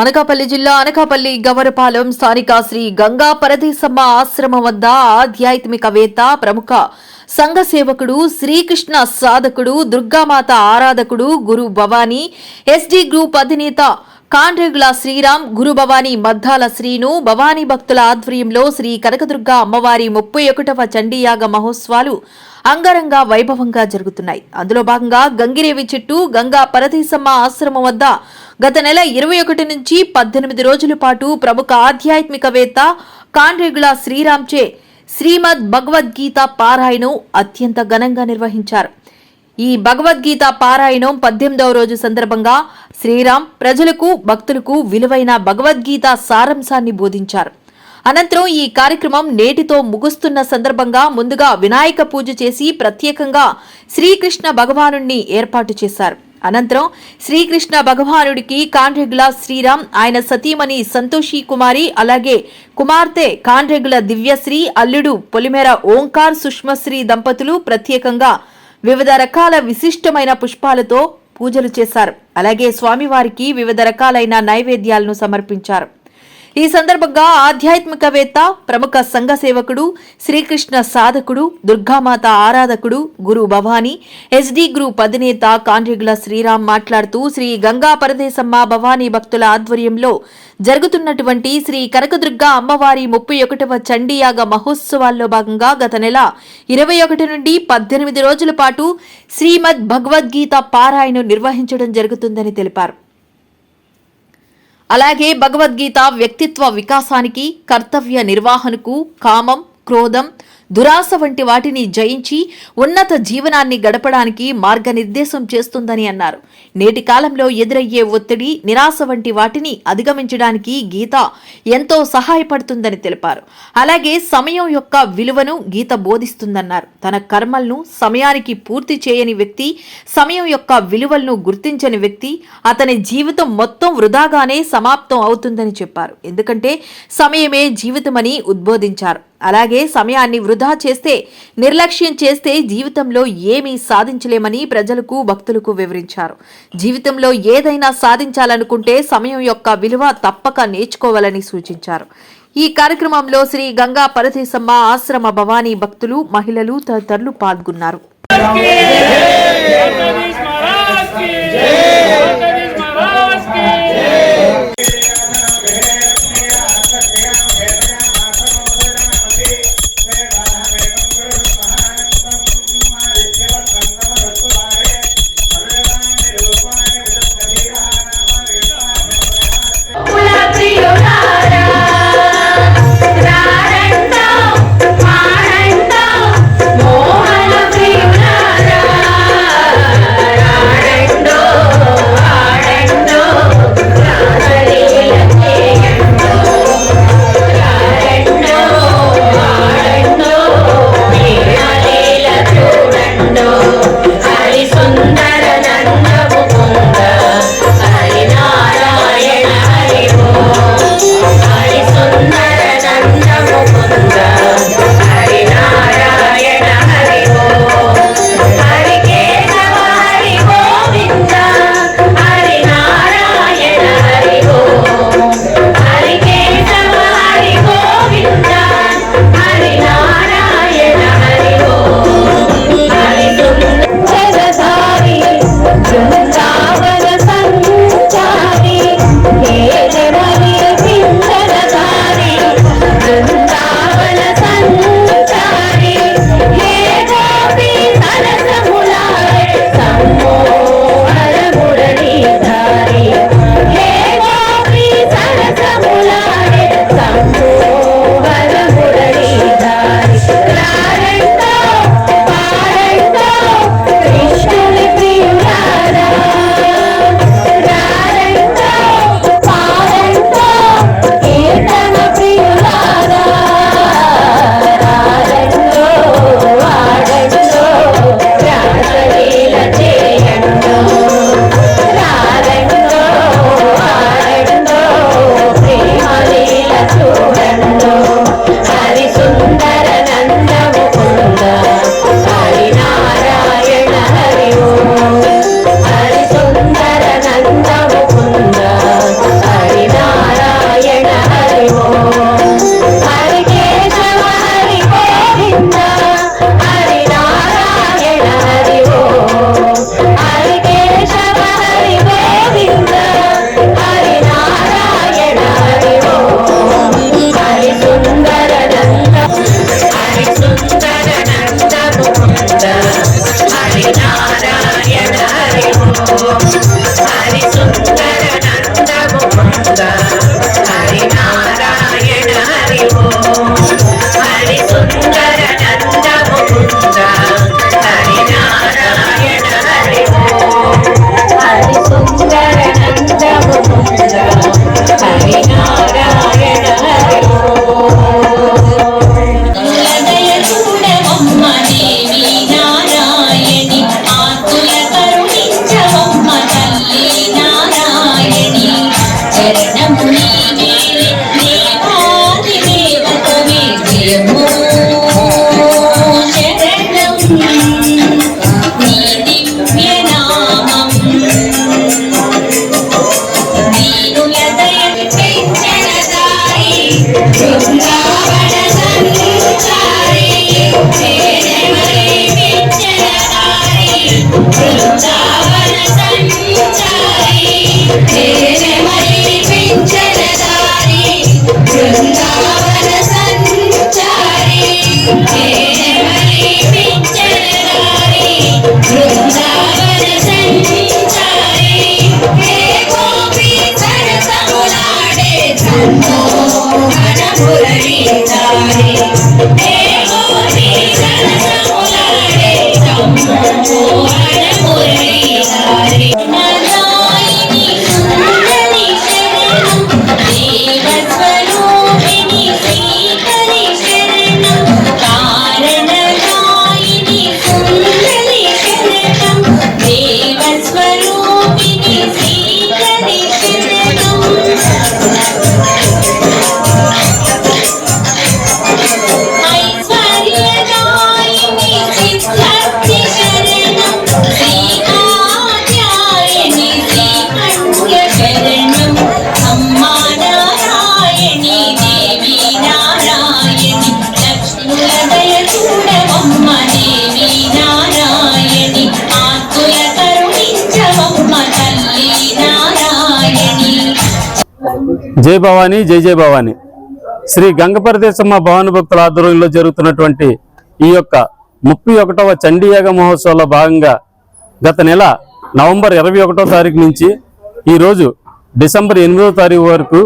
అనకాపల్లి జిల్లా అనకాపల్లి గవరపాలెం స్థానిక శ్రీ గంగా పరదేశమ్మ ఆశ్రమం వద్ద ఆధ్యాత్మికవేత్త ప్రముఖ సంఘ సేవకుడు శ్రీకృష్ణ సాధకుడు దుర్గామాత ఆరాధకుడు గురు భవానీ ఎస్డీ గ్రూప్ అధినేత కాండ్రిగుల శ్రీరామ్ గురుభవాని మద్దాల శ్రీను భవానీ భక్తుల ఆధ్వర్యంలో శ్రీ కనకదుర్గ అమ్మవారి ముప్పై ఒకటవ చండీయాగ మహోత్సవాలు అంగరంగ వైభవంగా జరుగుతున్నాయి. అందులో భాగంగా గంగిరేవి చెట్టు గంగా పరదేశమ్మ ఆశ్రమం వద్ద గత నెల ఇరవై ఒకటి నుంచి పద్దెనిమిది రోజుల పాటు ప్రముఖ ఆధ్యాత్మికవేత్త కాండ్రిగుల శ్రీరామ్చే శ్రీమద్ భగవద్గీత పారాయణం అత్యంత ఘనంగా నిర్వహించారు. ఈ భగవద్గీత పారాయణం పద్దెనిమిదవ రోజు సందర్భంగా శ్రీరామ్ ప్రజలకు భక్తులకు విలువైన భగవద్గీత సారాంశాన్ని బోధించారు. అనంతరం ఈ కార్యక్రమం నేటితో ముగుస్తున్న సందర్భంగా ముందుగా వినాయక పూజ చేసి ప్రత్యేకంగా శ్రీకృష్ణ భగవానుణ్ణి ఏర్పాటు చేశారు. అనంతరం శ్రీకృష్ణ భగవానుడికి కాండ్రెగుల శ్రీరామ్ ఆయన సతీమణి సంతోషి కుమారి అలాగే కుమార్తె కాండ్రెగుల దివ్యశ్రీ అల్లుడు పొలిమేర ఓంకార్ సుష్మశ్రీ దంపతులు ప్రత్యేకంగా వివిధ రకాల విశిష్టమైన పుష్పాలతో పూజలు చేశారు. అలాగే స్వామివారికి వివిధ రకాలైన నైవేద్యాలను సమర్పించారు. ఈ సందర్భంగా ఆధ్యాత్మికవేత్త ప్రముఖ సంఘ సేవకుడు శ్రీకృష్ణ సాధకుడు దుర్గామాత ఆరాధకుడు గురు భవానీ ఎస్డి గ్రూప్ అధినేత కాండ్రిగుల శ్రీరామ్ మాట్లాడుతూ శ్రీ గంగా పరదేశమ్మ భవానీ భక్తుల ఆధ్వర్యంలో జరుగుతున్నటువంటి శ్రీ కనకదుర్గ అమ్మవారి ముప్పై ఒకటవ చండీయాగ మహోత్సవాల్లో భాగంగా గత నెల ఇరవై ఒకటి నుండి పద్దెనిమిది రోజుల పాటు శ్రీమద్ భగవద్గీత పారాయణ నిర్వహించడం జరుగుతుందని తెలిపారు. అలాగే భగవద్గీత వ్యక్తిత్వ వికాసానికి కర్తవ్య నిర్వహణకు కామం క్రోధం దురాశ వంటి వాటిని జయించి ఉన్నత జీవనాన్ని గడపడానికి మార్గనిర్దేశం చేస్తుందని అన్నారు. నేటి కాలంలో ఎదురయ్యే ఒత్తిడి నిరాశ వంటి వాటిని అధిగమించడానికి గీత ఎంతో సహాయపడుతుందని తెలిపారు. అలాగే సమయం యొక్క విలువను గీత బోధిస్తుందన్నారు. తన కర్మలను సమయానికి పూర్తి చేయని వ్యక్తి సమయం యొక్క విలువలను గుర్తించని వ్యక్తి అతని జీవితం మొత్తం వృధాగానే సమాప్తం అవుతుందని చెప్పారు. ఎందుకంటే సమయమే జీవితమని ఉద్బోధించారు. అలాగే సమయాన్ని వృధా చేస్తే నిర్లక్ష్యం చేస్తే జీవితంలో ఏమీ సాధించలేమని ప్రజలకు భక్తులకు వివరించారు. జీవితంలో ఏదైనా సాధించాలనుకుంటే సమయం యొక్క విలువ తప్పక నేర్చుకోవాలని సూచించారు. ఈ కార్యక్రమంలో శ్రీ గంగా పరదేశమ్మ ఆశ్రమ భవానీ భక్తులు మహిళలు తదితరులు పాల్గొన్నారు. జై భవానీ జై జై భవానీ. శ్రీ గంగపరదేశమ్మ భవాని భక్తుల ఆధ్వర్యంలో జరుగుతున్నటువంటి ఈ యొక్క ముప్పై ఒకటవ చండీయాగ మహోత్సవంలో భాగంగా గత నెల నవంబర్ ఇరవై ఒకటో తారీఖు నుంచి ఈరోజు డిసెంబర్ ఎనిమిదో తారీఖు వరకు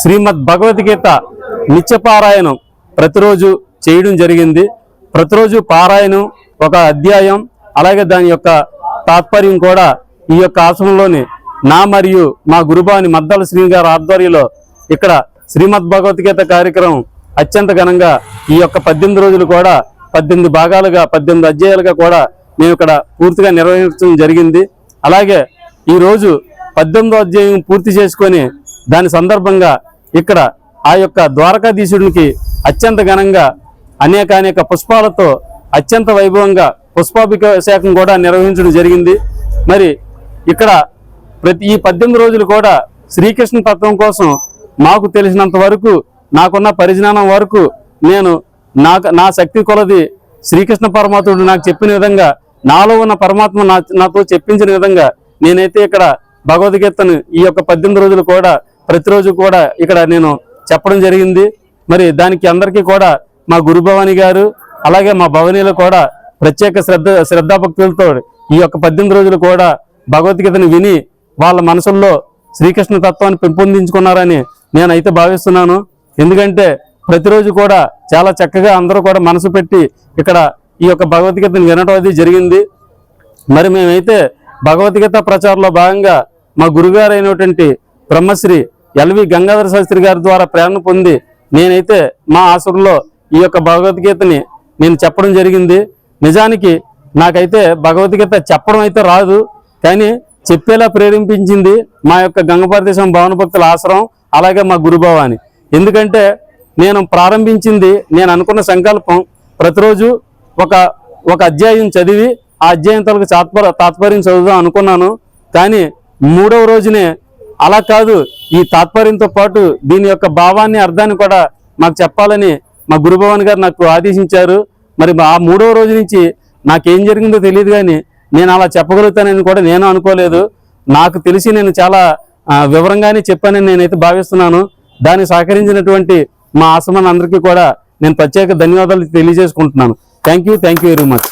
శ్రీమద్ భగవద్గీత నిత్యపారాయణం ప్రతిరోజు చేయడం జరిగింది. ప్రతిరోజు పారాయణం ఒక అధ్యాయం అలాగే దాని యొక్క తాత్పర్యం కూడా ఈ యొక్క ఆశ్రమంలోని నా మరియు మా గురుబాని మద్దాల శ్రీ గారి ఆధ్వర్యంలో ఇక్కడ శ్రీమద్ భగవద్గీత కార్యక్రమం అత్యంత ఘనంగా ఈ యొక్క పద్దెనిమిది రోజులు కూడా పద్దెనిమిది భాగాలుగా పద్దెనిమిది అధ్యాయాలుగా కూడా మేము ఇక్కడ పూర్తిగా నిర్వహించడం జరిగింది. అలాగే ఈరోజు పద్దెనిమిదో అధ్యాయం పూర్తి చేసుకొని దాని సందర్భంగా ఇక్కడ ఆ యొక్క ద్వారకాధీశుడికి అత్యంత ఘనంగా అనేక అనేక పుష్పాలతో అత్యంత వైభవంగా పుష్పాభిషేకం కూడా నిర్వహించడం జరిగింది. మరి ఇక్కడ ప్రతి ఈ పద్దెనిమిది రోజులు కూడా శ్రీకృష్ణ తత్వం కోసం మాకు తెలిసినంత వరకు నాకున్న పరిజ్ఞానం వరకు నేను నాకు నా శక్తి కొలది శ్రీకృష్ణ పరమాత్ముడు నాకు చెప్పిన విధంగా నాలో ఉన్న పరమాత్మ నా నాతో చెప్పించిన విధంగా నేనైతే ఇక్కడ భగవద్గీతను ఈ యొక్క పద్దెనిమిది రోజులు కూడా ప్రతిరోజు కూడా ఇక్కడ నేను చెప్పడం జరిగింది. మరి దానికి అందరికీ కూడా మా గురు భవాని గారు అలాగే మా భవనీలు కూడా ప్రత్యేక శ్రద్ధ శ్రద్ధాభక్తులతో ఈ యొక్క పద్దెనిమిది రోజులు కూడా భగవద్గీతను విని వాళ్ళ మనసుల్లో శ్రీకృష్ణ తత్వాన్ని పెంపొందించుకున్నారని నేనైతే భావిస్తున్నాను. ఎందుకంటే ప్రతిరోజు కూడా చాలా చక్కగా అందరూ కూడా మనసు పెట్టి ఇక్కడ ఈ యొక్క భగవద్గీతను వినడం అది జరిగింది. మరి మేమైతే భగవద్గీత ప్రచారంలో భాగంగా మా గురుగారు అయినటువంటి బ్రహ్మశ్రీ ఎల్వి గంగాధర శాస్త్రి గారి ద్వారా ప్రేరణ పొంది నేనైతే మా ఆశ్రమంలో ఈ యొక్క భగవద్గీతని నేను చెప్పడం జరిగింది. నిజానికి నాకైతే భగవద్గీత చెప్పడం అయితే రాదు. కానీ చెప్పేలా ప్రేరేపించింది మా యొక్క గంగపరదేశం భవన భక్తుల ఆశ్రమం అలాగే మా గురుభావాని ఎందుకంటే నేను ప్రారంభించింది నేను అనుకున్న సంకల్పం ప్రతిరోజు ఒక ఒక అధ్యాయం చదివి ఆ అధ్యాయం తలకు తాత్పర తాత్పర్యం చదువుదాం అనుకున్నాను. కానీ మూడవ రోజునే అలా కాదు ఈ తాత్పర్యంతో పాటు దీని యొక్క భావాన్ని అర్థాన్ని కూడా మాకు చెప్పాలని మా గురుభవన్ గారు నాకు ఆదేశించారు. మరి ఆ మూడవ రోజు నుంచి నాకేం జరిగిందో తెలియదు కానీ నేను అలా చెప్పగలుగుతానని కూడా నేను అనుకోలేదు. నాకు తెలిసి నేను చాలా వివరంగానే చెప్పానని నేనైతే భావిస్తున్నాను. దానికి సహకరించినటువంటి మా ఆసమాన్ అందరికీ కూడా నేను ప్రత్యేక ధన్యవాదాలు తెలియజేసుకుంటున్నాను. Thank you thank you very much